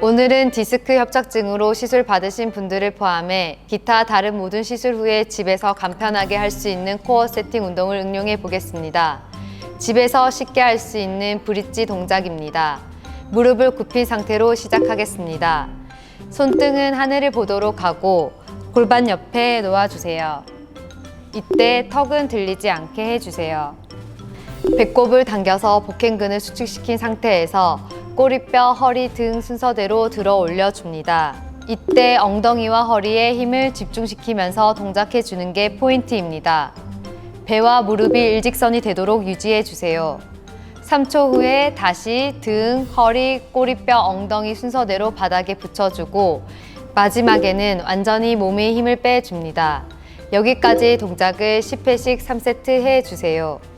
오늘은 디스크 협착증으로 시술 받으신 분들을 포함해 기타 다른 모든 시술 후에 집에서 간편하게 할 수 있는 코어 세팅 운동을 응용해 보겠습니다. 집에서 쉽게 할 수 있는 브릿지 동작입니다. 무릎을 굽힌 상태로 시작하겠습니다. 손등은 하늘을 보도록 하고 골반 옆에 놓아주세요. 이때 턱은 들리지 않게 해주세요. 배꼽을 당겨서 복행근을 수축시킨 상태에서 꼬리뼈, 허리 등 순서대로 들어 올려줍니다. 이때 엉덩이와 허리에 힘을 집중시키면서 동작해 주는 게 포인트입니다. 배와 무릎이 일직선이 되도록 유지해 주세요. 3초 후에 다시 등, 허리, 꼬리뼈, 엉덩이 순서대로 바닥에 붙여주고 마지막에는 완전히 몸에 힘을 빼줍니다. 여기까지 동작을 10회씩 3세트 해주세요.